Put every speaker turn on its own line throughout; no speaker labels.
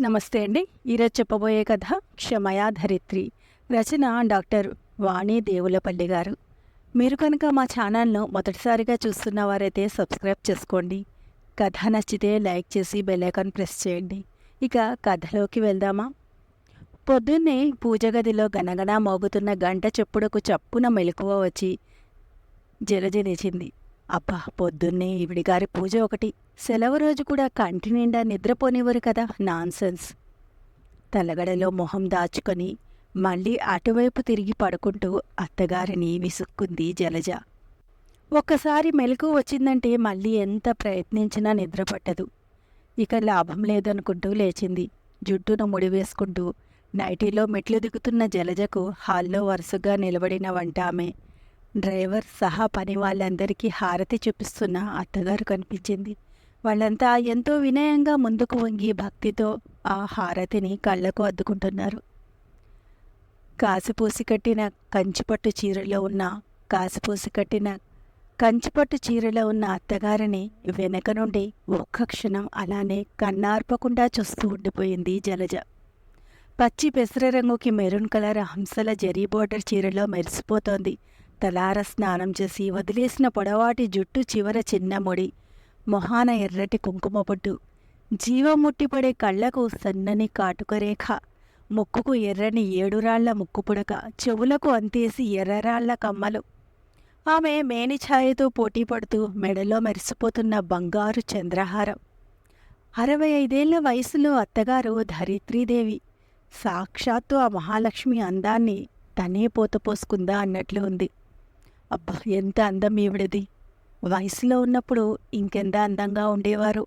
నమస్తే అండి. ఈరోజు చెప్పబోయే కథ క్షమయా ధరిత్రి. రచన డాక్టర్ వాణి దేవులపల్లి గారు. మీరు కనుక మా ఛానల్ను మొదటిసారిగా చూస్తున్న వారైతే సబ్స్క్రైబ్ చేసుకోండి. కథ నచ్చితే లైక్ చేసి బెల్లైకాన్ ప్రెస్ చేయండి. ఇక కథలోకి వెళ్దామా? పొద్దున్నే పూజ గదిలో గనగన మోగుతున్న గంట చెప్పుడకు చప్పున మెలకువ వచ్చి జలజలిచింది. అబ్బా పొద్దున్నే ఈవిడిగారి పూజ ఒకటి. సెలవు రోజు కూడా కంటి నిండా నిద్రపోనివ్వరు కదా? నాన్సెన్స్. తలగడలో మొహం దాచుకొని మళ్ళీ అటువైపు తిరిగి పడుకుంటూ అత్తగారిని విసుక్కుంది జలజ. ఒక్కసారి మెలకు వచ్చిందంటే మళ్ళీ ఎంత ప్రయత్నించినా నిద్రపట్టదు. ఇక లాభం లేదనుకుంటూ లేచింది. జుట్టును ముడివేసుకుంటూ నైటీలో మెట్లు దిగుతున్న జలజకు హాల్లో వరుసగా నిలబడిన వంట ఆమె. డ్రైవర్ సహా పని వాళ్ళందరికీ హారతి చూపిస్తున్న అత్తగారు కనిపించింది. వాళ్ళంతా ఎంతో వినయంగా ముందుకు వంగి భక్తితో ఆ హారతిని కళ్ళకు అద్దుకుంటున్నారు. కాసిపూసి కట్టిన కంచిపట్టు చీరలో ఉన్న కాసిపూసి కట్టిన కంచిపట్టు చీరలో ఉన్న అత్తగారిని వెనక నుండి ఒక్క క్షణం అలానే కన్నార్పకుండా చూస్తూ ఉండిపోయింది జలజ. పచ్చి పెసర రంగుకి మెరూన్ కలర్ హంసల జరీ బోర్డర్ చీరలో మెరిసిపోతోంది. తలార స్నానం చేసి వదిలేసిన పొడవాటి జుట్టు చివర చిన్న ముడి మొహాన ఎర్రటి కుంకుమ పొట్టు జీవం ముట్టిపడే కళ్ళకు సన్నని కాటుకరేఖ. ముక్కుకు ఎర్రని ఏడురాళ్ళ ముక్కు పుడక. చెవులకు అంతేసి ఎర్రరాళ్ళ కమ్మలు. ఆమె మేని ఛాయతో పోటీ పడుతూ మెడలో మెరిసిపోతున్న బంగారు చంద్రహారం. అరవై ఐదేళ్ళ వయసులో అత్తగారు ధరిత్రీదేవి. సాక్షాత్తు ఆ మహాలక్ష్మి అందాన్ని తనే పోతపోసుకుందా అన్నట్లు ఉంది. అబ్బా ఎంత అందం ఈవిడది. వయసులో ఉన్నప్పుడు ఇంకెంత అందంగా ఉండేవారు?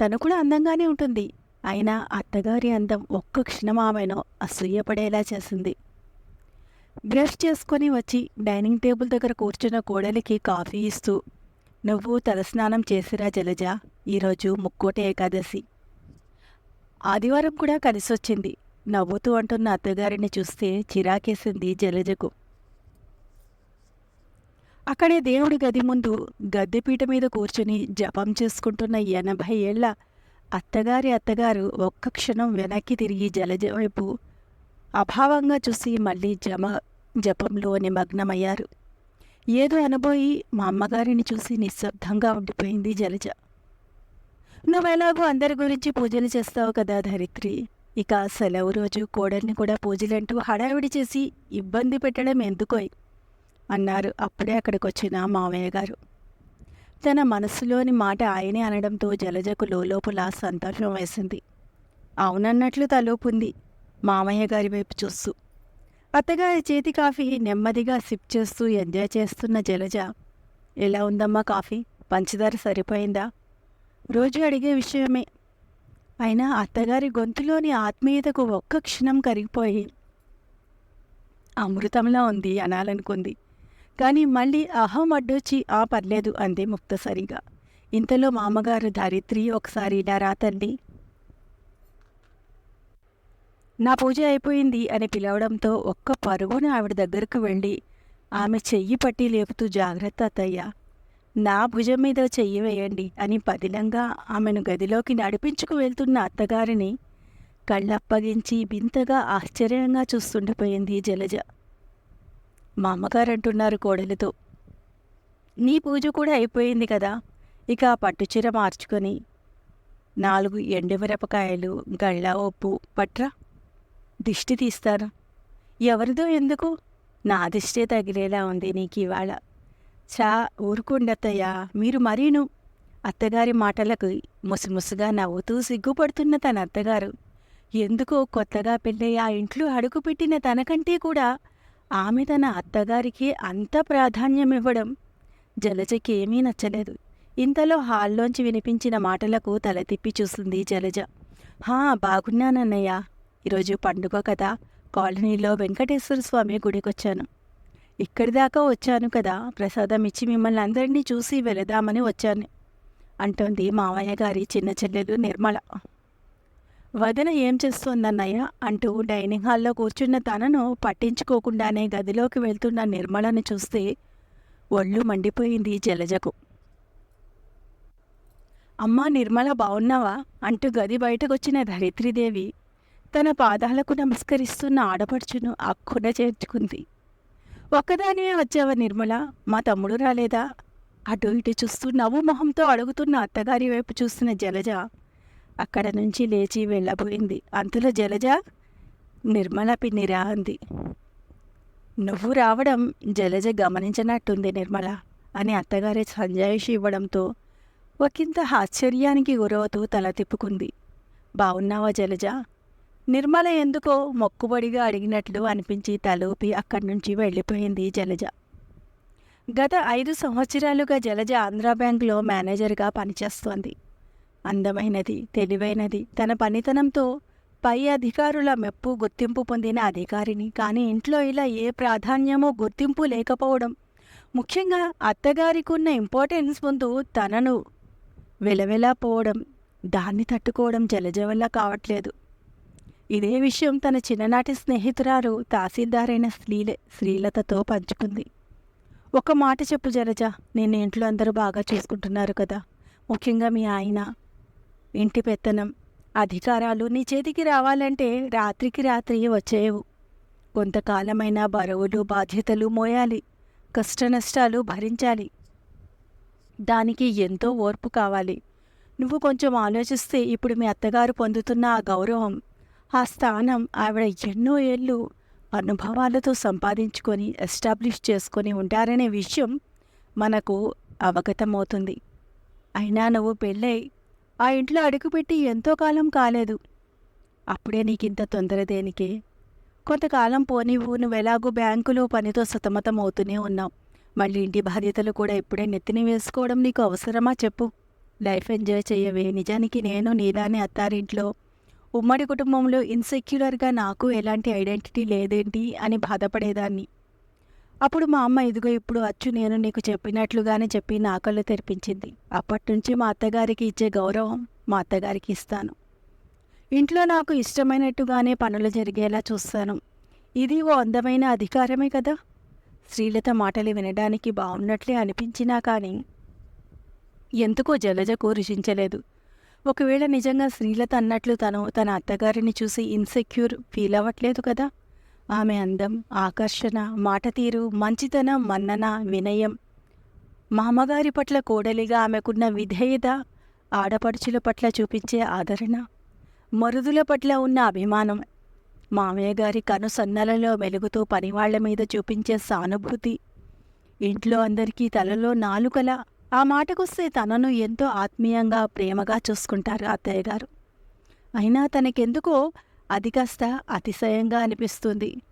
తను కూడా అందంగానే ఉంటుంది. అయినా అత్తగారి అందం ఒక్క క్షణం ఆమెను అసూయపడేలా చేసింది. బ్రష్ చేసుకొని వచ్చి డైనింగ్ టేబుల్ దగ్గర కూర్చున్న కోడలికి కాఫీ ఇస్తూ నువ్వు తలస్నానం చేసిరా జలజ? ఈరోజు ముక్కోటి ఏకాదశి. ఆదివారం కూడా కలిసొచ్చింది. నవ్వుతూ అంటున్న అత్తగారిని చూస్తే చిరాకేసింది జలజకు. అక్కడే దేవుడి గది ముందు గద్దెపీట మీద కూర్చుని జపం చేసుకుంటున్న ఎనభై ఏళ్ళ అత్తగారి అత్తగారు ఒక్క క్షణం వెనక్కి తిరిగి జలజ వైపు అభావంగా చూసి మళ్ళీ జమ జపంలో నిమగ్నమయ్యారు ఏదో అనబోయి మా అమ్మగారిని చూసి నిశ్శబ్దంగా ఉండిపోయింది జలజ. నువ్వెలాగో అందరి గురించి పూజలు చేస్తావు కదా ధరిత్రి. ఇక సెలవు రోజు కోడల్ని కూడా పూజలంటూ హడావిడి చేసి ఇబ్బంది పెట్టడం ఎందుకోయ్? అన్నారు. అప్పుడే అక్కడికి వచ్చిన మామయ్య గారు. తన మనసులోని మాట ఆయనే అనడంతో జలజకు లోపల సంతోషం వేసింది. అవునన్నట్లు తలోపుంది మామయ్య గారి వైపు చూస్తూ. అత్తగారి చేతి కాఫీ నెమ్మదిగా సిప్ చేస్తూ ఎంజాయ్ చేస్తున్న జలజ ఎలా ఉందమ్మా కాఫీ? పంచదార సరిపోయిందా? రోజు అడిగే విషయమే. అయినా అత్తగారి గొంతులోని ఆత్మీయతకు ఒక్క క్షణం కరిగిపోయి అమృతంలా ఉంది అనాలనుకుంది. కానీ మళ్ళీ అహం అడ్డొచ్చి ఆ పర్లేదు అంది ముక్తసరిగా ఇంతలో మామగారు ధరిత్రి ఒకసారి ఇలా రా తల్లి. నా పూజ అయిపోయింది అని పిలవడంతో ఒక్క పరుగున ఆవిడ దగ్గరకు వెళ్ళి ఆమె చెయ్యి పట్టి లేపుతూ జాగ్రత్త అత్తయ్య. నా భుజం మీద చెయ్యి వేయండి అని పదిలంగా ఆమెను గదిలోకి నడిపించుకు వెళ్తున్న అత్తగారిని కళ్ళప్పగించి వింతగా ఆశ్చర్యంగా చూస్తుండిపోయింది జలజ. మా అమ్మగారు అంటున్నారు కోడలితో. నీ పూజ కూడా అయిపోయింది కదా ఇక ఆ పట్టుచీర మార్చుకొని నాలుగు ఎండుమిరపకాయలు గళ్ళ ఉప్పు పట్రా. దిష్టి తీస్తాను. ఎవరిదో ఎందుకు? నా దిష్టే తగిలేలా ఉంది నీకు ఇవాళ. చా ఊరుకుండత్తయ్యా మీరు మరీను. అత్తగారి మాటలకు ముసుముసుగా నవ్వుతూ సిగ్గుపడుతున్న తన అత్తగారు. ఎందుకో కొత్తగా పెళ్ళై ఆ ఇంట్లో అడుగుపెట్టిన తనకంటే కూడా ఆమె తన అత్తగారికి అంత ప్రాధాన్యం ఇవ్వడం జలజకి ఏమీ నచ్చలేదు. ఇంతలో హాల్లోంచి వినిపించిన మాటలకు తల తిప్పి చూసింది జలజ. హా బాగున్నానన్నయ్య. ఈరోజు పండుగ కదా. కాలనీలో వెంకటేశ్వర స్వామి గుడికొచ్చాను. ఇక్కడి దాకా వచ్చాను కదా. ప్రసాదం ఇచ్చి మిమ్మల్ని అందరినీ చూసి వెళదామని వచ్చాను. అంటోంది మావయ్య గారి చిన్న చెల్లెలు నిర్మల. వదిన ఏం చేస్తోందన్నయ్య? అంటూ డైనింగ్ హాల్లో కూర్చున్న తనను పట్టించుకోకుండానే గదిలోకి వెళ్తున్న నిర్మలను చూస్తే ఒళ్ళు మండిపోయింది జలజకు. అమ్మా నిర్మల బావున్నావా? అంటూ గది బయటకొచ్చిన ధరిత్రీదేవి తన పాదాలకు నమస్కరిస్తున్న ఆడపడుచును అక్కున చేర్చుకుంది. ఒక్కదానే వచ్చావా నిర్మల? మా తమ్ముడు రాలేదా? అటు ఇటు చూస్తూ నవ్వు మొహంతో అడుగుతున్న అత్తగారి వైపు చూస్తున్న జలజ అక్కడ నుంచి లేచి వెళ్ళబోయింది. అంతలో జలజ నిర్మల పిన్నిరా అంది. నువ్వు రావడం జలజ గమనించనట్టుంది నిర్మల అని అత్తగారి సంజాయిషి ఇవ్వడంతో ఒకంత ఆశ్చర్యానికి గురవుతూ తల తిప్పుకుంది. బావున్నావా జలజ? నిర్మల ఎందుకో మొక్కుబడిగా అడిగినట్లు అనిపించి తలూపి అక్కడి నుంచి వెళ్ళిపోయింది జలజ. గత ఐదు సంవత్సరాలుగా జలజ ఆంధ్ర బ్యాంక్లో మేనేజర్గా పనిచేస్తోంది. అందమైనది తెలివైనది. తన పనితనంతో పై అధికారుల మెప్పు గుర్తింపు పొందిన అధికారిని. కానీ ఇంట్లో ఇలా ఏ ప్రాధాన్యమో గుర్తింపు లేకపోవడం. ముఖ్యంగా అత్తగారికి ఉన్న ఇంపార్టెన్స్ ముందు తనను వెలవెలా పోవడం దాన్ని తట్టుకోవడం జలజవల్ల కావట్లేదు. ఇదే విషయం తన చిన్ననాటి స్నేహితురాలు తహసీల్దారైన శ్రీలే శ్రీలతతో పంచుకుంది. ఒక మాట చెప్పు జలజ నేను ఇంట్లో అందరూ బాగా చూసుకుంటున్నారు కదా. ముఖ్యంగా మీ ఆయన ఇంటి పెత్తనం. అధికారాలు నీ చేతికి రావాలంటే రాత్రికి రాత్రి వచ్చేవు కొంతకాలమైన బరువులు బాధ్యతలు మోయాలి. కష్టనష్టాలు భరించాలి. దానికి ఎంతో ఓర్పు కావాలి. నువ్వు కొంచెం ఆలోచిస్తే ఇప్పుడు మీ అత్తగారు పొందుతున్న ఆ గౌరవం ఆ స్థానం ఆవిడ ఎన్నో ఏళ్ళు అనుభవాలతో సంపాదించుకొని ఎస్టాబ్లిష్ చేసుకొని ఉంటారనే విషయం మనకు అవగతమవుతుంది. అయినా నువ్వు పెళ్ళై ఆ ఇంట్లో అడుగుపెట్టి ఎంతో కాలం కాలేదు. అప్పుడే నీకింత తొందర దేనికి? కొంతకాలం పోనివ్వు నువ్వు బ్యాంకులో పనితో సతమతం అవుతూనే ఉన్నావు. మళ్ళీ ఇంటి బాధ్యతలు కూడా ఇప్పుడే నెత్తిని వేసుకోవడం నీకు అవసరమా చెప్పు. లైఫ్ ఎంజాయ్ చేయవే నిజానికి నేను నీలానే అత్తారింట్లో ఉమ్మడి కుటుంబంలో ఇన్సెక్యులర్గా నాకు ఎలాంటి ఐడెంటిటీ లేదేంటి అని బాధపడేదాన్ని. అప్పుడు మా అమ్మ ఇదిగో ఇప్పుడు అచ్చు నేను నీకు చెప్పినట్లుగానే చెప్పి నా కళ్ళు తెరిపించింది. అప్పటి నుంచి మా అత్తగారికి ఇచ్చే గౌరవం మా అత్తగారికి ఇస్తాను. ఇంట్లో నాకు ఇష్టమైనట్టుగానే పనులు జరిగేలా చూస్తాను. ఇది ఓ అందమైన అధికారమే కదా శ్రీలత మాటలు వినడానికి బాగున్నట్లే అనిపించినా కానీ ఎందుకో జలజకు రుచించలేదు ఒకవేళ నిజంగా శ్రీలత అన్నట్లు తను తన అత్తగారిని చూసి ఇన్సెక్యూర్ ఫీల్ అవ్వట్లేదు కదా? ఆమె అందం ఆకర్షణ మాట తీరు మంచితనం మన్నన వినయం. మామగారి పట్ల కోడలిగా ఆమెకున్న విధేయత ఆడపడుచుల పట్ల చూపించే ఆదరణ మరుదుల పట్ల ఉన్న అభిమానం. మామయ్య గారి కనుసన్నలలో వెలుగుతూ పనివాళ్ళ మీద చూపించే సానుభూతి. ఇంట్లో అందరికీ తలలో నాలుకల ఆ మాటకొస్తే తనను ఎంతో ఆత్మీయంగా ప్రేమగా చూసుకుంటారు అత్తయ్య గారు. అయినా తనకెందుకో అది కాస్త అతిశయంగా అనిపిస్తుంది.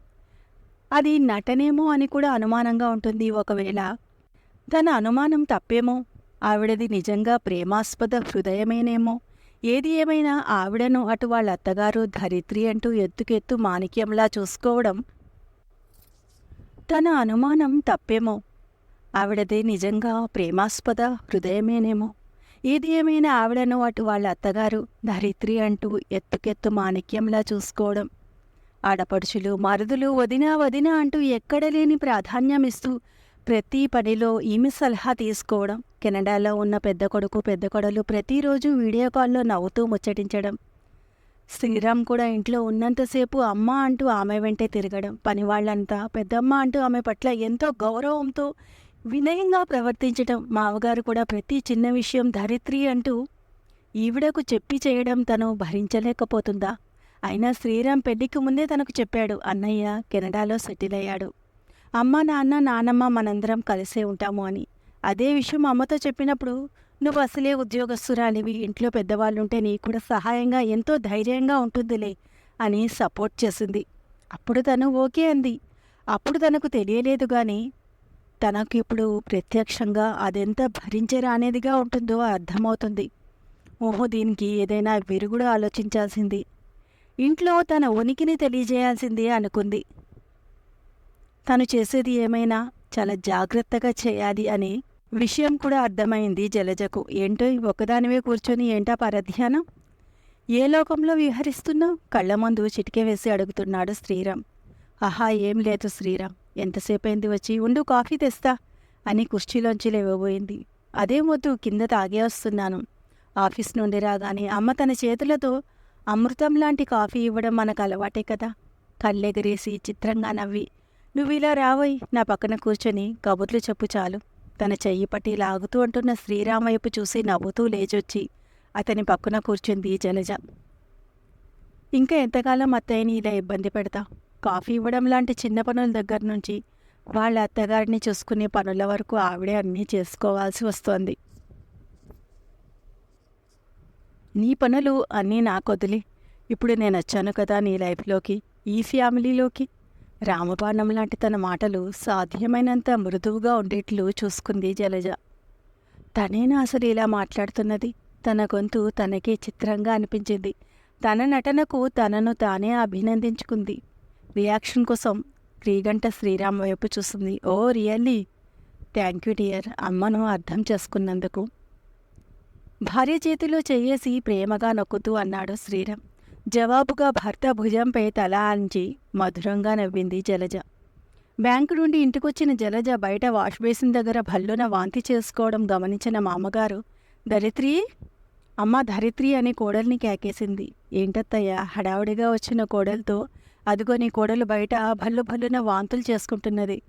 అది నటనేమో అని కూడా అనుమానంగా ఉంటుంది ఒకవేళ. తన అనుమానం తప్పేమో? ఆవిడది నిజంగా ప్రేమాస్పద హృదయమేనేమో? ఏది ఏమైనా ఆవిడను అటు వాళ్ళ అత్తగారు ధరిత్రి అంటూ ఎత్తుకెత్తు మాణిక్యంలా చూసుకోవడం. తన అనుమానం తప్పేమో? ఆవిడది నిజంగా ప్రేమాస్పద హృదయమేనేమో? ఏది ఏమైనా ఆవిడను అటు వాళ్ళ అత్తగారు ధరిత్రి అంటూ ఎత్తుకెత్తు మాణిక్యంలా చూసుకోవడం. ఆడపడుచులు మరుదులు వదినా వదినా అంటూ ఎక్కడలేని ప్రాధాన్యమిస్తూ ప్రతి పనిలో ఈమె సలహా తీసుకోవడం. కెనడాలో ఉన్న పెద్ద కొడుకు పెద్ద కొడలు ప్రతిరోజు వీడియో కాల్లో నవ్వుతూ ముచ్చటించడం. శ్రీరామ్ కూడా ఇంట్లో ఉన్నంతసేపు అమ్మ అంటూ ఆమె వెంటే తిరగడం. పనివాళ్ళంతా పెద్దమ్మ అంటూ ఆమె పట్ల ఎంతో గౌరవంతో వినయంగా ప్రవర్తించటం మావగారు కూడా ప్రతి చిన్న విషయం ధరిత్రి అంటూ ఈవిడకు చెప్పి చేయడం తను భరించలేకపోతుందా? అయినా శ్రీరామ్ పెళ్ళికి ముందే తనకు చెప్పాడు అన్నయ్య కెనడాలో సెటిల్ అయ్యాడు. అమ్మ నాన్న నానమ్మ మనందరం కలిసే ఉంటాము అని. అదే విషయం అమ్మతో చెప్పినప్పుడు నువ్వు అసలే ఉద్యోగస్తురాలివి ఇంట్లో పెద్దవాళ్ళుంటే నీకు కూడా సహాయంగా ఎంతో ధైర్యంగా ఉంటుందిలే అని సపోర్ట్ చేసింది. అప్పుడు తను ఓకే అంది. అప్పుడు తనకు తెలియలేదు కానీ తనకు ఇప్పుడు ప్రత్యక్షంగా అదెంత భరించరానేదిగా ఉంటుందో అర్థమవుతుంది. ఓహో దీనికి ఏదైనా విరుగుడు ఆలోచించాల్సింది. ఇంట్లో తన ఉనికిని తెలియజేయాల్సింది అనుకుంది. తను చేసేది ఏమైనా చాలా జాగ్రత్తగా చేయాలి అని విషయం కూడా అర్థమైంది జలజకు. ఏంటో ఒకదానివే కూర్చొని ఏంటా పరధ్యానం? ఏ లోకంలో విహరిస్తున్నావు కళ్ళ ముందు చిటికే వేసి అడుగుతున్నాడు శ్రీరామ్. ఆహా ఏం లేదు శ్రీరామ్. ఎంతసేపైంది వచ్చి ఉండు కాఫీ తెస్తా అని కుర్చీలోంచి లేవబోయింది. అదే వద్దు కింద తాగే వస్తున్నాను. ఆఫీస్ నుండి రాగానే అమ్మ తన చేతులతో అమృతం లాంటి కాఫీ ఇవ్వడం మనకు అలవాటే కదా. కళ్ళెగరేసి చిత్రంగా నవ్వి నువ్వు ఇలా రావోయ్ నా పక్కన కూర్చొని కబుర్లు చెప్పు చాలు. తన చెయ్యి పట్టి లాగుతూ అంటున్న శ్రీరామ వైపు చూసి నవ్వుతూ లేచొచ్చి అతని పక్కన కూర్చుంది జలజ. ఇంకా ఎంతకాలం అత్తయ్యని ఇలా ఇబ్బంది పెడతా కాఫీ ఇవ్వడం లాంటి చిన్న పనుల దగ్గర నుంచి వాళ్ళ అత్తగారిని చూసుకునే పనుల వరకు ఆవిడే అన్నీ చేసుకోవాల్సి వస్తోంది. నీ పనులు అన్నీ నాకు వదిలి ఇప్పుడు నేను వచ్చాను కదా నీ లైఫ్లోకి ఈ ఫ్యామిలీలోకి. రామబాణం లాంటి తన మాటలు సాధ్యమైనంత మృదువుగా ఉండేట్లు చూసుకుంది జలజ. తనేనా అసలు ఇలా మాట్లాడుతున్నది? తన గొంతు తనకే చిత్రంగా అనిపించింది. తన నటనకు తనను తానే అభినందించుకుంది. రియాక్షన్ కోసం క్రీగంట శ్రీరామ్ వైపు చూస్తుంది oh really! Thank you dear. అమ్మను అర్థం చేసుకున్నందుకు. భార్య చేతిలో చెయ్యేసి ప్రేమగా నొక్కుతూ అన్నాడు శ్రీరామ్. జవాబుగా భర్త భుజంపై తల అంచి మధురంగా నవ్వింది జలజ. బ్యాంకు నుండి ఇంటికొచ్చిన జలజ బయట వాష్ బేసిన్ దగ్గర భల్లున వాంతి చేసుకోవడం గమనించిన మామగారు ధరిత్రి అమ్మ ధరిత్రి అని కోడల్ని కేకేసింది. ఏంటత్తయ్య హడావుడిగా వచ్చిన కోడలతో అదిగో నీ కోడలు బయట భల్లు భల్లున వాంతులు చేసుకుంటున్నది.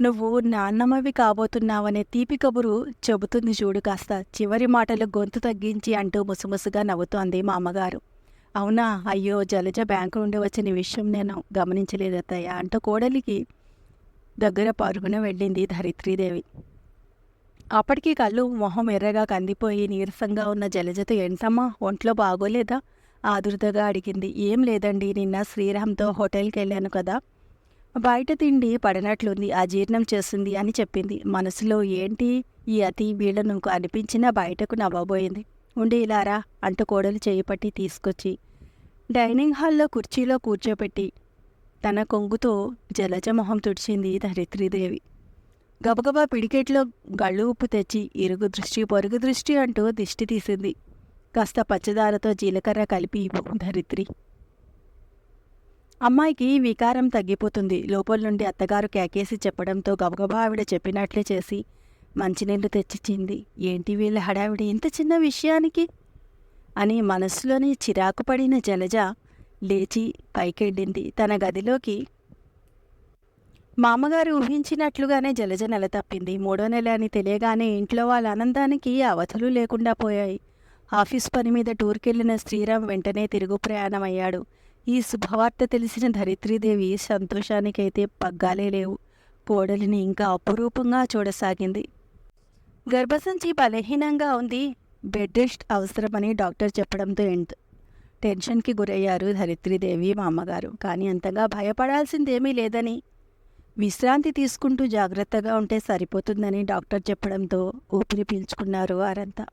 నువ్వు నాన్నమ్మవి కాబోతున్నావనే తీపి కబురు చెబుతుంది చూడు కాస్త. చివరి మాటలు గొంతు తగ్గించి అంటూ ముసుముసుగా నవ్వుతోంది మా అమ్మగారు. అవునా? అయ్యో జలజ బ్యాంకు నుండి వచ్చిన విషయం నేను గమనించలేదత్తయ్య అంటూ కోడలికి దగ్గర పరుగున వెళ్ళింది ధరిత్రీదేవి. అప్పటికీ కళ్ళు మొహం ఎర్రగా కందిపోయి నీరసంగా ఉన్న జలజతో ఏంటమ్మా? ఒంట్లో బాగోలేదా? ఆదుర్దగా అడిగింది. ఏం లేదండి నిన్న శ్రీరామ్తో హోటల్కి వెళ్ళాను కదా. బయట తిండి పడినట్లుంది అజీర్ణం చేస్తుంది అని చెప్పింది. మనసులో ఏంటి ఈ అతి వీళ్ళను అనిపించినా బయటకు నవ్వబోయింది. ఉండి ఇలారా అంటూ కోడలు చేయిపట్టి తీసుకొచ్చి డైనింగ్ హాల్లో కుర్చీలో కూర్చోపెట్టి తన కొంగుతో జలజ మొహం తుడిచింది ధరిత్రీదేవి గబగబా పిడికెట్లో గళ్ళు ఉప్పు తెచ్చి ఇరుగు దృష్టి పొరుగు దృష్టి అంటూ దిష్టి తీసింది. కాస్త పచ్చదారతో జీలకర్ర కలిపి ఇవ్వు ధరిత్రి. అమ్మాయికి వికారం తగ్గిపోతుంది. లోపల నుండి అత్తగారు కేకేసి చెప్పడంతో గబగబా ఆవిడ చెప్పినట్లే చేసి మంచినీళ్ళు తెచ్చిచ్చింది. ఏంటి వీళ్ళ హడావిడి? ఇంత చిన్న విషయానికి? అని మనస్సులోని చిరాకు పడిన జలజ లేచి పైకెళ్ళింది. తన గదిలోకి మామగారు ఊహించినట్లుగానే జలజ నెల తప్పింది. మూడో నెల అని తెలియగానే ఇంట్లో వాళ్ళ ఆనందానికి అవధులు లేకుండా పోయాయి. ఆఫీస్ పని మీద టూర్కెళ్ళిన శ్రీరామ్ వెంటనే తిరుగు ప్రయాణమయ్యాడు. ఈ శుభవార్త తెలిసిన ధరిత్రీదేవి సంతోషానికైతే పగ్గాలే లేవు. కోడలిని ఇంకా అపురూపంగా చూడసాగింది. గర్భసంచి బలహీనంగా ఉంది. బెడ్ రెస్ట్ అవసరమని డాక్టర్ చెప్పడంతో ఎండ్. టెన్షన్కి గురయ్యారు ధరిత్రీదేవి మా అమ్మగారు కానీ అంతగా భయపడాల్సిందేమీ లేదని. విశ్రాంతి తీసుకుంటూ జాగ్రత్తగా ఉంటే సరిపోతుందని డాక్టర్ చెప్పడంతో ఊపిరి పీల్చుకున్నారు వారంతా.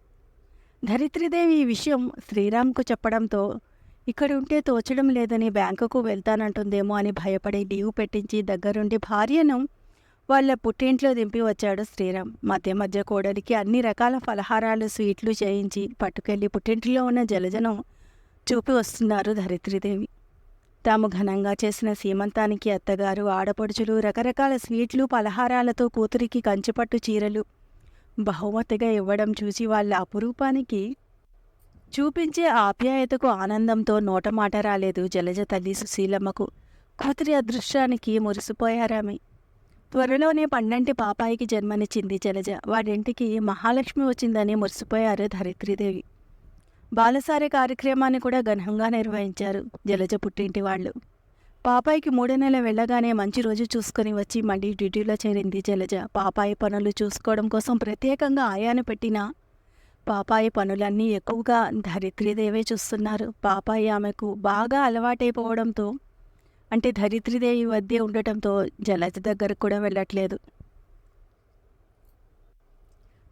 ధరిత్రిదేవి ఈ విషయం శ్రీరామ్కు చెప్పడంతో ఇక్కడ ఉంటే తోచడం లేదని బ్యాంకుకు వెళ్తానంటుందేమో అని భయపడి లీవ్ పెట్టించి దగ్గరుండి భార్యను వాళ్ళ పుట్టింట్లో దింపి వచ్చాడు శ్రీరామ్. మధ్య మధ్య కోడలికి అన్ని రకాల ఫలహారాలు స్వీట్లు చేయించి పట్టుకెళ్ళి పుట్టింటిలో ఉన్న జలజనం చూపి వస్తున్నారు ధరిత్రిదేవి తాము ఘనంగా చేసిన సీమంతానికి అత్తగారు ఆడపడుచులు రకరకాల స్వీట్లు పలహారాలతో కూతురికి కంచిపట్టు చీరలు బహుమతిగా ఇవ్వడం చూసి వాళ్ళ అపురూపానికి చూపించే ఆప్యాయతకు ఆనందంతో నోటమాట రాలేదు జలజ తల్లి సుశీలమ్మకు. కూతురి అదృష్టానికి మురిసిపోయారామె త్వరలోనే పండంటి పాపాయికి జన్మనిచ్చింది జలజ. వాడింటికి మహాలక్ష్మి వచ్చిందని మురిసిపోయారు ధరిత్రీదేవి. బాలసారి కార్యక్రమాన్ని కూడా ఘనంగా నిర్వహించారు జలజ పుట్టింటి వాళ్ళు. పాపాయికి మూడో నెల వెళ్ళగానే మంచి రోజు చూసుకొని వచ్చి మళ్ళీ డ్యూటీలో చేరింది జలజ. పాపాయి పనులు చూసుకోవడం కోసం ప్రత్యేకంగా ఆయాను పెట్టిన పాపాయి పనులన్నీ ఎక్కువగా ధరిత్రీదేవే చూస్తున్నారు. పాపాయి ఆమెకు బాగా అలవాటైపోవడంతో అంటే ధరిత్రీదేవి వద్దే ఉండటంతో జలజ దగ్గరకు కూడా వెళ్ళట్లేదు.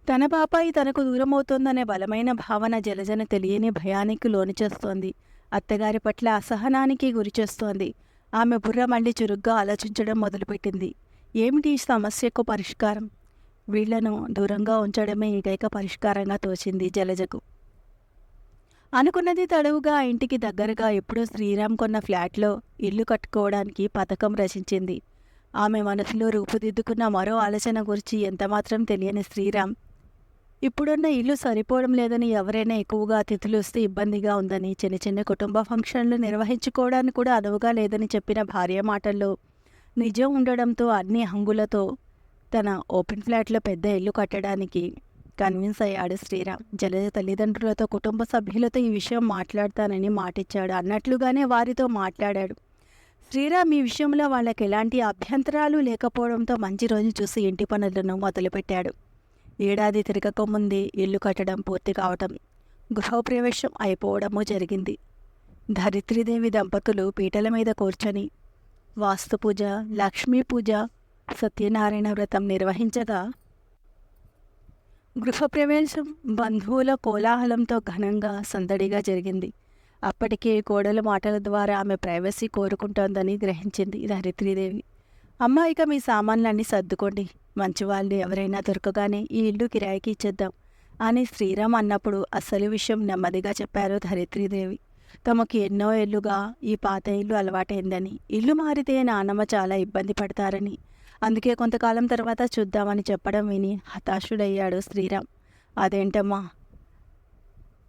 తన పాపాయి తనకు దూరమవుతోందనే బలమైన భావన జలజను తెలియని భయానికి లోను చేస్తోంది అత్తగారి పట్ల అసహనానికి గురిచేస్తోంది. ఆమె బుర్ర మళ్ళీ చురుగ్గా ఆలోచించడం మొదలుపెట్టింది. ఏమిటి ఈ సమస్యకు పరిష్కారం? వీళ్ళను దూరంగా ఉంచడమే ఏకైక పరిష్కారంగా తోచింది జలజకు. అనుకున్నది తడవుగా ఇంటికి దగ్గరగా ఎప్పుడో శ్రీరామ్ కొన్న ఫ్లాట్లో ఇల్లు కట్టుకోవడానికి పథకం రచించింది. ఆమె మనసులో రూపుదిద్దుకున్న మరో ఆలోచన గురించి ఎంతమాత్రం తెలియని శ్రీరామ్ ఇప్పుడున్న ఇల్లు సరిపోవడం లేదని ఎవరైనా ఎక్కువగా అతిథులు వస్తే ఇబ్బందిగా ఉందని చిన్న చిన్న కుటుంబ ఫంక్షన్లు నిర్వహించుకోవడానికి కూడా అనువుగా లేదని చెప్పిన భార్య మాటల్లో నిజం ఉండడంతో అన్ని హంగులతో తన ఓపెన్ ఫ్లాట్లో పెద్ద ఇల్లు కట్టడానికి కన్విన్స్ అయ్యాడు శ్రీరామ్. జలజ తల్లిదండ్రులతో కుటుంబ సభ్యులతో ఈ విషయం మాట్లాడతానని మాటిచ్చాడు. అన్నట్లుగానే వారితో మాట్లాడాడు. శ్రీరామ్ ఈ విషయంలో వాళ్ళకి ఎలాంటి అభ్యంతరాలు లేకపోవడంతో మంచి రోజు చూసి ఇంటి పనులను మొదలుపెట్టాడు. ఏడాది తిరగక ముందే ఇల్లు కట్టడం పూర్తి కావటం గృహప్రవేశం అయిపోవడము జరిగింది. ధరిత్రీదేవి దంపతులు పీటల మీద కూర్చొని వాస్తు పూజ లక్ష్మీ పూజ సత్యనారాయణ వ్రతం నిర్వహించగా గృహప్రవేశం బంధువుల కోలాహలంతో ఘనంగా సందడిగా జరిగింది. అప్పటికే కోడల మాటల ద్వారా ఆమె ప్రైవసీ కోరుకుంటోందని గ్రహించింది ధరిత్రీదేవి అమ్మ ఇక మీ సామాన్లన్నీ సర్దుకోండి. మంచివాళ్ళు ఎవరైనా దొరకగానే ఈ ఇల్లు కిరాయికి ఇచ్చేద్దాం అని శ్రీరామ్ అన్నప్పుడు అసలు విషయం నెమ్మదిగా చెప్పారు ధరిత్రీదేవి. తమకు ఎన్నో ఏళ్ళుగా ఈ పాత ఇల్లు అలవాటైందని ఇల్లు మారితే నానమ్మ చాలా ఇబ్బంది పడతారని అందుకే కొంతకాలం తర్వాత చూద్దామని చెప్పడం విని హతాశుడయ్యాడు శ్రీరామ్. అదేంటమ్మా?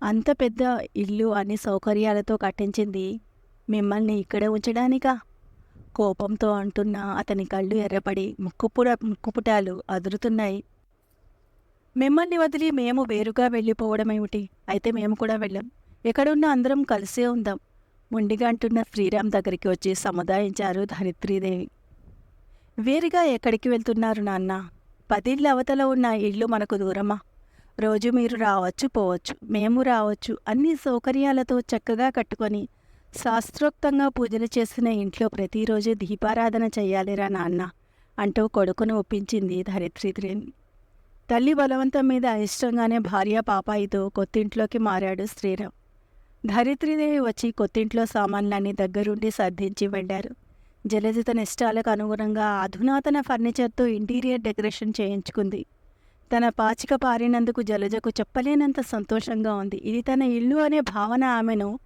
అంత పెద్ద ఇల్లు అన్ని సౌకర్యాలతో కట్టించింది మిమ్మల్ని ఇక్కడే ఉంచడానికా? కోపంతో అంటున్న అతని కళ్ళు ఎర్రపడి ముక్కుపుట ముక్కుపుటాలు అదురుతున్నాయి. మిమ్మల్ని వదిలి మేము వేరుగా వెళ్ళిపోవడం ఏమిటి? అయితే మేము కూడా వెళ్ళాం. ఎక్కడున్న అందరం కలిసే ఉందాం మొండిగా అంటున్న శ్రీరామ్ దగ్గరికి వచ్చి సముదాయించారు ధరిత్రీదేవి వేరుగా ఎక్కడికి వెళ్తున్నారు నాన్న? పదిళ్ళ అవతల ఉన్న ఇళ్ళు మనకు దూరమా? రోజు మీరు రావచ్చు పోవచ్చు మేము రావచ్చు అన్ని సౌకర్యాలతో చక్కగా కట్టుకొని శాస్త్రోక్తంగా పూజలు చేసిన ఇంట్లో ప్రతిరోజు దీపారాధన చెయ్యాలిరా నాన్న అంటూ కొడుకును ఒప్పించింది ధరిత్రీదేవి తల్లి బలవంతం మీద ఇష్టంగానే భార్య పాపాయితో కొత్తింట్లోకి మారాడు శ్రీరామ్. ధరిత్రిదేవి వచ్చి కొత్తింట్లో సామాన్లన్నీ దగ్గరుండి సర్దించి వెళ్ళారు జలజ తన ఇష్టాలకు అనుగుణంగా అధునాతన ఫర్నిచర్తో ఇంటీరియర్ డెకరేషన్ చేయించుకుంది. తన పాచిక పారినందుకు జలజకు చెప్పలేనంత సంతోషంగా ఉంది. ఇది తన ఇల్లు అనే భావన ఆమెను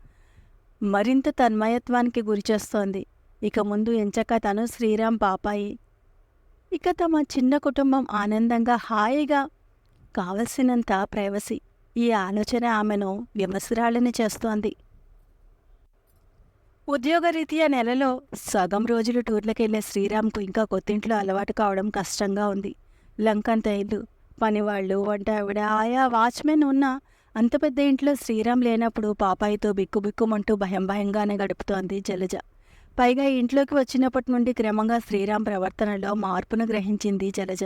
మరింత తన్మయత్వానికి గురిచేస్తోంది ఇక ముందు ఎంచక తను శ్రీరామ్ పాపాయి. ఇక తమ చిన్న కుటుంబం ఆనందంగా హాయిగా కావలసినంత ప్రైవసీ. ఈ ఆలోచన ఆమెను విమసురాళ్ళని చేస్తోంది. ఉద్యోగరీత్యా నెలలో సగం రోజులు టూర్లకెళ్ళే శ్రీరామ్కు ఇంకా కొత్తింట్లో అలవాటు కావడం కష్టంగా ఉంది. లంకంత ఇల్లు పనివాళ్ళు వంట ఆవిడ ఆయా వాచ్మెన్ ఉన్న అంత పెద్ద ఇంట్లో శ్రీరామ్ లేనప్పుడు పాపాయితో బిక్కుబిక్కుమంటూ భయం భయంగానే గడుపుతోంది జలజ. పైగా ఇంట్లోకి వచ్చినప్పటి నుండి క్రమంగా శ్రీరామ్ ప్రవర్తనలో మార్పును గ్రహించింది జలజ.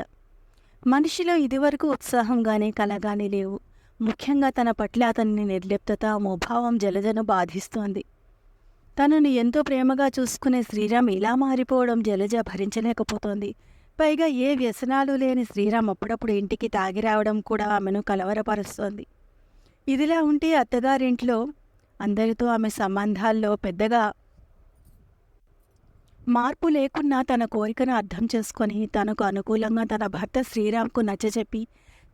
మనిషిలో ఇదివరకు ఉత్సాహంగానే కలగానే లేవు. ముఖ్యంగా తన పట్ల అతని నిర్లిప్తత ముభావం జలజను బాధిస్తోంది. తనను ఎంతో ప్రేమగా చూసుకునే శ్రీరామ్ ఇలా మారిపోవడం జలజ భరించలేకపోతోంది. పైగా ఏ వ్యసనాలు లేని శ్రీరామ్ అప్పుడప్పుడు ఇంటికి తాగి రావడం కూడా ఆమెను కలవరపరుస్తోంది. ఇదిలా ఉంటే అత్తగారింట్లో అందరితో ఆమె సంబంధాల్లో పెద్దగా మార్పు లేకున్నా తన కోరికను అర్థం చేసుకొని తనకు అనుకూలంగా తన భర్త శ్రీరామ్కు నచ్చచెప్పి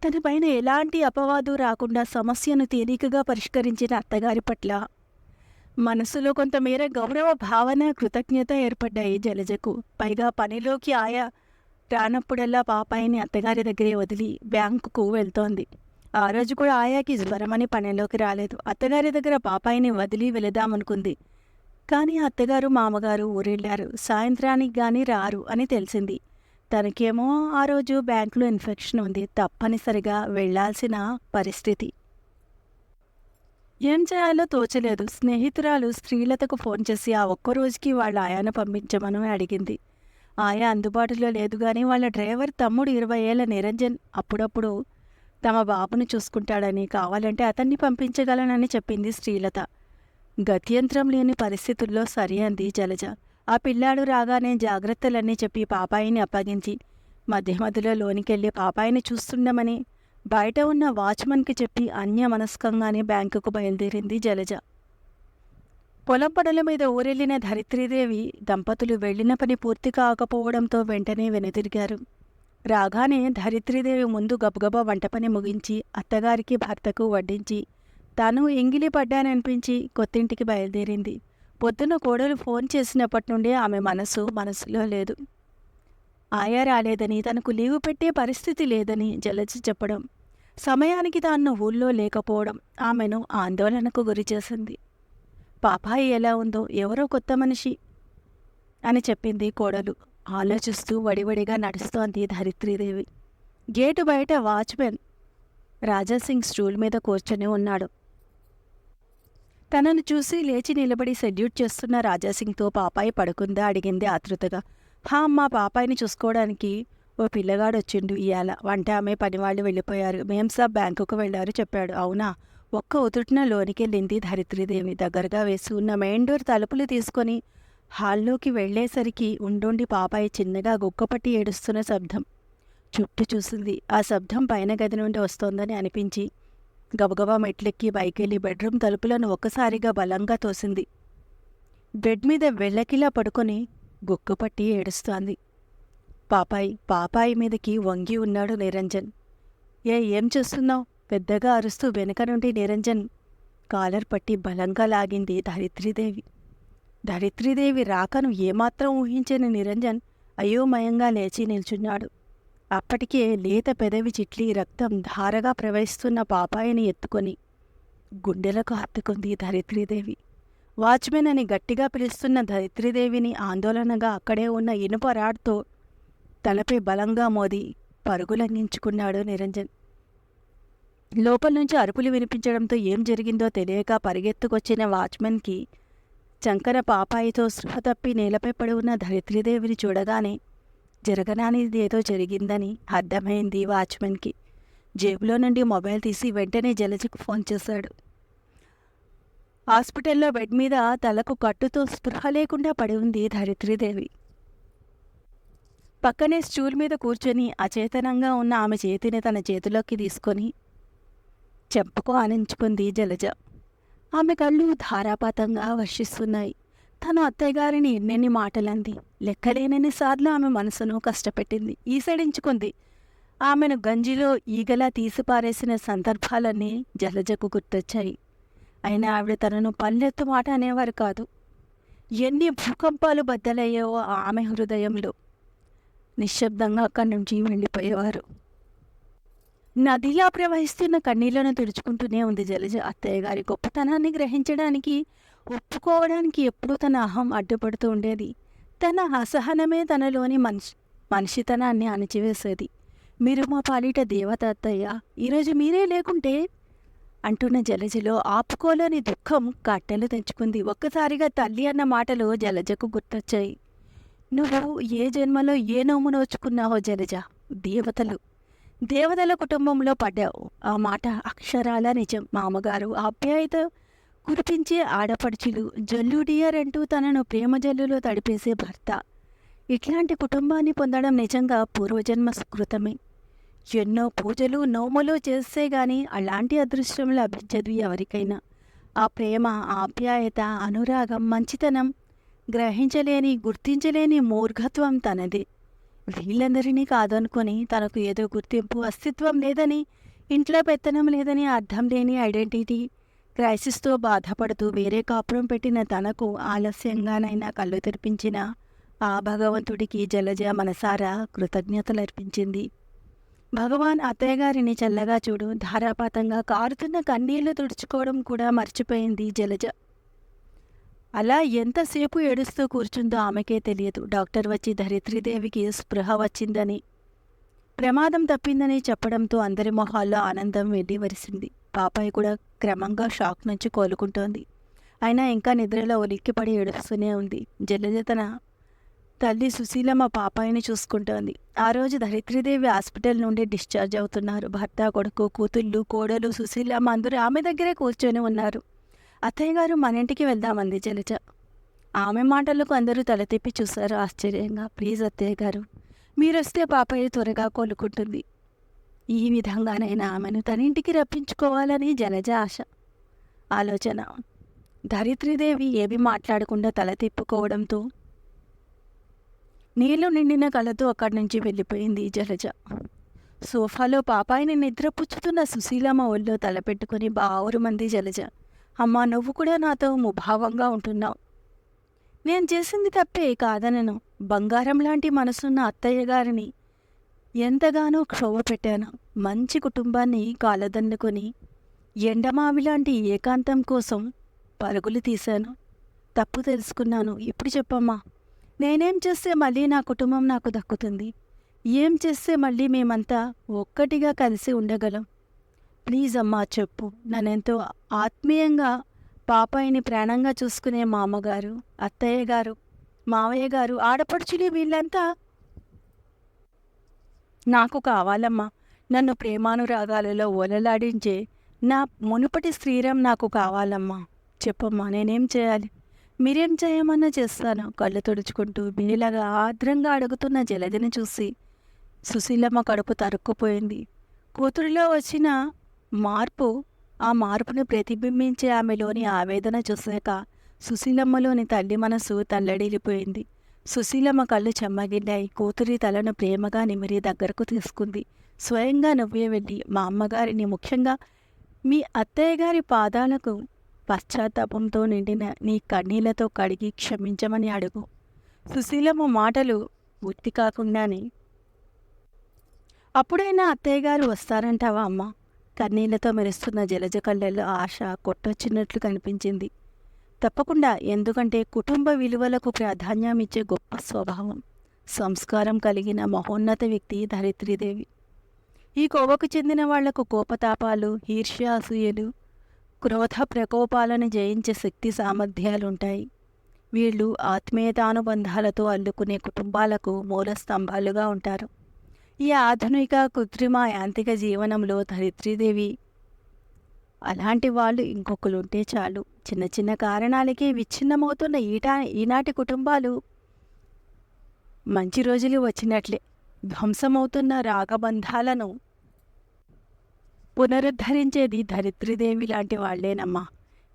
తన పైన ఎలాంటి అపవాదు రాకుండా సమస్యను తేలికగా పరిష్కరించిన అత్తగారి పట్ల మనసులో కొంతమేర గౌరవ భావన కృతజ్ఞత ఏర్పడ్డాయి జలజకు. పైగా పనిలోకి ఆయా రానప్పుడల్లా పాపాయిని అత్తగారి దగ్గరే వదిలి బ్యాంకుకు వెళ్తోంది. ఆ రోజు కూడా ఆయాకి జ్వరమని పనిలోకి రాలేదు. అత్తగారి దగ్గర పాపాయిని వదిలి వెళదామనుకుంది. కానీ అత్తగారు మామగారు ఊరెళ్ళారు. సాయంత్రానికి కానీ రారు అని తెలిసింది. తనకేమో ఆ రోజు బ్యాంకులో ఇన్ఫెక్షన్ ఉంది. తప్పనిసరిగా వెళ్ళాల్సిన పరిస్థితి. ఏం చేయాలో తోచలేదు. స్నేహితురాలు శ్రీలతకు ఫోన్ చేసి ఆ ఒక్క రోజుకి వాళ్ళ ఆయాను పంపించమని అడిగింది. ఆయా అందుబాటులో లేదు కానీ వాళ్ళ డ్రైవర్ తమ్ముడు ఇరవై ఏళ్ళ నిరంజన్ అప్పుడప్పుడు తమ బాబును చూసుకుంటాడని కావాలంటే అతన్ని పంపించగలనని చెప్పింది శ్రీలత. గత్యంతరం లేని పరిస్థితుల్లో సరి అంది జలజ. ఆ పిల్లాడు రాగానే జాగ్రత్తలన్నీ చెప్పి పాపాయిని అప్పగించి మధ్య మధ్యలో లోనికెళ్ళి పాపాయిని చూస్తుండమని బయట ఉన్న వాచ్మన్కి చెప్పి అన్యమనస్కంగానే బ్యాంకుకు బయలుదేరింది జలజ. పొలం పనుల మీద ఊరెళ్ళిన ధరిత్రీదేవి దంపతులు వెళ్ళిన పని పూర్తి కాకపోవడంతో వెంటనే వెనుతిరిగారు రాగానే ధరిత్రీదేవి ముందు గబగబా వంట పని ముగించి అత్తగారికి భర్తకు వడ్డించి తాను ఎంగిలి పడ్డాననిపించి కొత్తింటికి బయలుదేరింది. పొద్దున కోడలు ఫోన్ చేసినప్పటి నుండి ఆమె మనసు మనసులో లేదు. ఆయా రాలేదని తనకు లీవు పెట్టే పరిస్థితి లేదని జలచి చెప్పడం సమయానికి తాను ఊళ్ళో లేకపోవడం ఆమెను ఆందోళనకు గురిచేసింది పాపాయి ఎలా ఉందో ఎవరో కొత్త మనిషి అని చెప్పింది కోడలు. ఆలోచిస్తూ వడివడిగా నడుస్తోంది ధరిత్రీదేవి గేటు బయట వాచ్మెన్ రాజాసింగ్ స్టూల్ మీద కూర్చొని ఉన్నాడు. తనను చూసి లేచి నిలబడి సెడ్యూట్ చేస్తున్న రాజాసింగ్తో పాపాయి పడుకుందా అడిగింది ఆతృతగా హా మా పాపాయిని చూసుకోవడానికి ఓ పిల్లగాడు వచ్చిండు ఇవాళ వంట ఆమె పనివాళ్ళు వెళ్ళిపోయారు. మేం సాబ్ బ్యాంకుకు వెళ్ళారు చెప్పాడు. అవునా? ఒక్క ఉతుటిన లోనికెళ్ళింది ధరిత్రీదేవి దగ్గరగా వేసి ఉన్న మెయిన్ డోర్ తలుపులు తీసుకొని హాల్లోకి వెళ్ళేసరికి ఉండుండి పాపాయి చిన్నగా గుక్కపట్టి ఏడుస్తున్న శబ్దం. చుట్టూ చూసింది ఆ శబ్దం పైన గది నుండి వస్తోందని అనిపించి గబగబా మెట్లెక్కి బైకెళ్ళి బెడ్రూమ్ తలుపులను ఒక్కసారిగా బలంగా తోసింది. బెడ్ మీద వెళ్ళకిలా పడుకొని గుక్కపట్టి ఏడుస్తోంది. పాపాయి పాపాయి మీదకి వంగి ఉన్నాడు నిరంజన్. ఏ ఏం చేస్తున్నావు? పెద్దగా అరుస్తూ వెనక నుండి నిరంజన్ కాలర్ పట్టి బలంగా లాగింది ధరిత్రీదేవి ధరిత్రీదేవి రాకను ఏమాత్రం ఊహించని నిరంజన్ అయోమయంగా లేచి నిల్చున్నాడు. అప్పటికే లేత పెదవి చిట్లి రక్తం ధారగా ప్రవహిస్తున్న పాపాయిని ఎత్తుకొని గుండెలకు హత్తుకుంది ధరిత్రీదేవి వాచ్మెన్ అని గట్టిగా పిలుస్తున్న ధరిత్రీదేవిని ఆందోళనగా అక్కడే ఉన్న ఇనుప రాడ్తో తలపై బలంగా మోది పరుగులంగించుకున్నాడు నిరంజన్. లోపల నుంచి అరుపులు వినిపించడంతో ఏం జరిగిందో తెలియక పరిగెత్తుకొచ్చిన వాచ్మెన్కి చంకన పాపాయితో స్పృహ తప్పి నేలపై పడి ఉన్న ధరిత్రీదేవిని చూడగానే జరగనానిది ఏదో జరిగిందని అర్థమైంది వాచ్మెన్కి. జేబులో నుండి మొబైల్ తీసి వెంటనే జలజకు ఫోన్ చేశాడు. హాస్పిటల్లో బెడ్ మీద తలకు కట్టుతో స్పృహ లేకుండా పడి ఉంది ధరిత్రీదేవి పక్కనే స్టూల్ మీద కూర్చొని అచేతనంగా ఉన్న ఆమె చేతిని తన చేతిలోకి తీసుకొని చెంపకు ఆనించుకుంది జలజ. ఆమె కళ్ళు ధారాపాతంగా వర్షిస్తున్నాయి. తను అత్తయ్యగారిని ఎన్నెన్ని మాటలంది. లెక్కలేనన్నిసార్లు ఆమె మనసును కష్టపెట్టింది. ఈసడించుకుంది. ఆమెను గంజిలో ఈగలా తీసిపారేసిన సందర్భాలన్నీ జలజకు గుర్తొచ్చాయి. అయినా ఆవిడ తనను పల్లెత్తు మాట అనేవారు కాదు. ఎన్ని భూకంపాలు బద్దలయ్యావో ఆమె హృదయంలో. నిశ్శబ్దంగా అక్కడి నుంచి వెళ్ళిపోయేవారు. నదిలా ప్రవహిస్తున్న కన్నీళ్ళను తుడుచుకుంటూనే ఉంది జలజ. అత్తయ్య గారి గొప్పతనాన్ని గ్రహించడానికి ఒప్పుకోవడానికి ఎప్పుడూ తన అహం అడ్డుపడుతూ ఉండేది. తన అసహనమే తనలోని మనిషి మనిషితనాన్ని అణచివేసేది. మీరు మా పాలిట దేవత అత్తయ్య ఈరోజు మీరే లేకుంటే? అంటున్న జలజలో ఆపుకోలేని దుఃఖం కట్టెలు తెంచుకుంది. ఒక్కసారిగా తల్లి అన్న మాటలు జలజకు గుర్తొచ్చాయి. నువ్వు ఏ జన్మలో ఏ నోము నోచుకున్నావో జలజ దేవతలు. దేవతల కుటుంబంలో పడ్డావు. ఆ మాట అక్షరాల నిజం. మామగారు ఆప్యాయత కురిపించే ఆడపడుచులు జల్లు డియర్ అంటూ తనను ప్రేమ జల్లులో తడిపేసే భర్త. ఇట్లాంటి కుటుంబాన్ని పొందడం నిజంగా పూర్వజన్మ సుకృతమే. ఎన్నో పూజలు నోములు చేస్తే గాని అలాంటి అదృష్టం లభించదు ఎవరికైనా. ఆ ప్రేమ ఆప్యాయత అనురాగం మంచితనం గ్రహించలేని గుర్తించలేని మూర్ఘత్వం తనది. వీళ్ళందరినీ కాదనుకొని తనకు ఏదో గుర్తింపు అస్తిత్వం లేదని ఇంట్లో పెత్తనం లేదని అర్థం లేని ఐడెంటిటీ క్రైసిస్తో బాధపడుతూ వేరే కాపురం పెట్టిన తనకు ఆలస్యంగానైనా కళ్ళు తెరిపించిన ఆ భగవంతుడికి జలజ మనసారా కృతజ్ఞతలు అర్పించింది భగవాన్ అత్తయ్య గారిని చల్లగా చూడు ధారాపాతంగా కారుతున్న కన్నీళ్ళు తుడుచుకోవడం కూడా మర్చిపోయింది జలజ. అలా ఎంతసేపు ఏడుస్తూ కూర్చుందో ఆమెకే తెలియదు. డాక్టర్ వచ్చి ధరిత్రీదేవికి స్పృహ వచ్చిందని ప్రమాదం తప్పిందని చెప్పడంతో అందరి మొహాల్లో ఆనందం వెళ్ళి వరిసింది. పాపాయి కూడా క్రమంగా షాక్ నుంచి కోలుకుంటోంది. అయినా ఇంకా నిద్రలో ఉలిక్కిపడి ఏడుస్తూనే ఉంది. జలజతన తల్లి సుశీలమ్మ పాపాయిని చూసుకుంటోంది. ఆ రోజు ధరిత్రీదేవి హాస్పిటల్ నుండి డిశ్చార్జ్ అవుతున్నారు. భర్త కొడుకు కూతుళ్ళు కోడలు సుశీలమ్మ అందరూ ఆమె దగ్గరే కూర్చొని ఉన్నారు. అత్తయ్య గారు మన ఇంటికి వెళ్దామంది జలజ. ఆమె మాటలకు అందరూ తల తిప్పి చూశారు ఆశ్చర్యంగా. ప్లీజ్ అత్తయ్య గారు మీరొస్తే పాపయ్య త్వరగా కోలుకుంటుంది. ఈ విధంగానైనా ఆమెను తన ఇంటికి రప్పించుకోవాలని జలజ ఆశ. ఆలోచన. ధరిత్రీదేవి ఏమీ మాట్లాడకుండా తల తిప్పుకోవడంతో నీళ్ళు నిండిన కళ్ళతో అక్కడి నుంచి వెళ్ళిపోయింది జలజ. సోఫాలో పాపాయిని నిద్రపుచ్చుతున్న సుశీలమ్మ ఒళ్ళో తలపెట్టుకుని బావురు మంది జలజ. అమ్మా నువ్వు కూడా నాతో ముభావంగా ఉంటున్నావు. నేను చేసింది తప్పే కాదనను. బంగారం లాంటి మనసున్న అత్తయ్య గారిని ఎంతగానో క్షోభ పెట్టాను. మంచి కుటుంబాన్ని కాలదన్నుకొని ఎండమావి లాంటి ఏకాంతం కోసం పరుగులు తీశాను. తప్పు తెలుసుకున్నాను. ఇప్పుడు చెప్పమ్మా నేనేం చేస్తే మళ్ళీ నా కుటుంబం నాకు దక్కుతుంది? ఏం చేస్తే మళ్ళీ మేమంతా ఒక్కటిగా కలిసి ఉండగలం? ప్లీజ్ అమ్మా చెప్పు. నన్నెంతో ఆత్మీయంగా పాపాయిని ప్రాణంగా చూసుకునే మా అమ్మగారు అత్తయ్య గారు మావయ్య గారు ఆడపడుచులు వీళ్ళంతా నాకు కావాలమ్మా. నన్ను ప్రేమానురాగాలలో ఓలలాడించే నా మునుపటి స్త్రీరం నాకు కావాలమ్మా. చెప్పమ్మా నేనేం చేయాలి? మీరేం చేయమన్నా చేస్తాను. కళ్ళు తుడుచుకుంటూ మీలాగా ఆర్ద్రంగా అడుగుతున్న జలదిని చూసి సుశీలమ్మ కడుపు తరుక్కుపోయింది. కూతురిలో వచ్చిన మార్పు ఆ మార్పును ప్రతిబింబించే ఆమెలోని ఆవేదన చూశాక సుశీలమ్మలోని తల్లి మనసు తల్లడిల్లిపోయింది. సుశీలమ్మ కళ్ళు చెమ్మగిల్లాయి కూతురి తలను ప్రేమగా నిమిరి దగ్గరకు తీసుకుంది. స్వయంగా నువ్వే వెళ్ళి మా అమ్మగారిని ముఖ్యంగా మీ అత్తయ్య గారి పాదాలకు పశ్చాత్తాపంతో నిండిన నీ కన్నీళ్ళతో కడిగి క్షమించమని అడుగు. సుశీలమ్మ మాటలు ఉత్తి కాకుండానే అప్పుడైనా అత్తయ్య గారు వస్తారంటావా అమ్మ? కన్నీళ్ళతో మెరుస్తున్న జలజ కళ్ళల్లో ఆశ కొట్టొచ్చినట్లు కనిపించింది. తప్పకుండా ఎందుకంటే కుటుంబ విలువలకు ప్రాధాన్యం ఇచ్చే గొప్ప స్వభావం సంస్కారం కలిగిన మహోన్నత వ్యక్తి ధరిత్రీదేవి ఈ కోవకు చెందిన వాళ్ళకు కోపతాపాలు ఈర్ష్య అసూయలు క్రోధ ప్రకోపాలను జయించే శక్తి సామర్థ్యాలుంటాయి. వీళ్ళు ఆత్మీయతానుబంధాలతో అల్లుకునే కుటుంబాలకు మూల స్తంభాలుగా ఉంటారు. ఈ ఆధునిక కృత్రిమ యాంత్రిక జీవనంలో ధరిత్రీదేవి అలాంటి వాళ్ళు ఇంకొకరు ఉంటే చాలు. చిన్న చిన్న కారణాలకే విచ్ఛిన్నమవుతున్న ఈటా ఈనాటి కుటుంబాలు. మంచి రోజులు వచ్చినట్లే. ధ్వంసమవుతున్న రాగబంధాలను పునరుద్ధరించేది ధరిత్రీదేవి లాంటి వాళ్ళేనమ్మా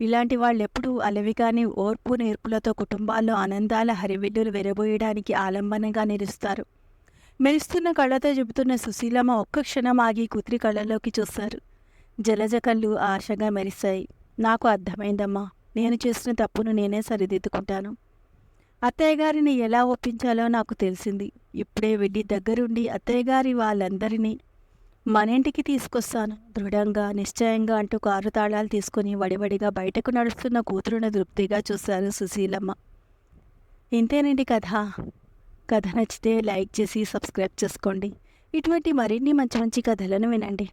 ఇలాంటి వాళ్ళెప్పుడూ అలవి కాని ఓర్పు నేర్పులతో కుటుంబాల్లో ఆనందాల హరివిల్లులు వెరబోయడానికి ఆలంబనంగా నిలుస్తారు. మెరుస్తున్న కళ్ళతో చెబుతున్న సుశీలమ్మ ఒక్క క్షణం ఆగి కూతురి కళ్ళలోకి చూశారు జలజ కళ్ళు ఆశగా మెరిశాయి. నాకు అర్థమైందమ్మా నేను చేసిన తప్పును నేనే సరిదిద్దుకుంటాను. అత్తయ్య గారిని ఎలా ఒప్పించాలో నాకు తెలిసింది. ఇప్పుడే వెళ్ళి దగ్గరుండి అత్తయ్య గారి వాళ్ళందరినీ మన ఇంటికి తీసుకొస్తాను. దృఢంగా నిశ్చయంగా అంటూ కారు తాళాలు తీసుకుని వడివడిగా బయటకు నడుస్తున్న కూతురును తృప్తిగా చూశారు సుశీలమ్మ. ఇంతేనండి కథ. కథ నచ్చితే లైక్ చేసి సబ్స్క్రైబ్ చేసుకోండి. ఇటువంటి మరిన్ని మంచి మంచి కథలను వినండి.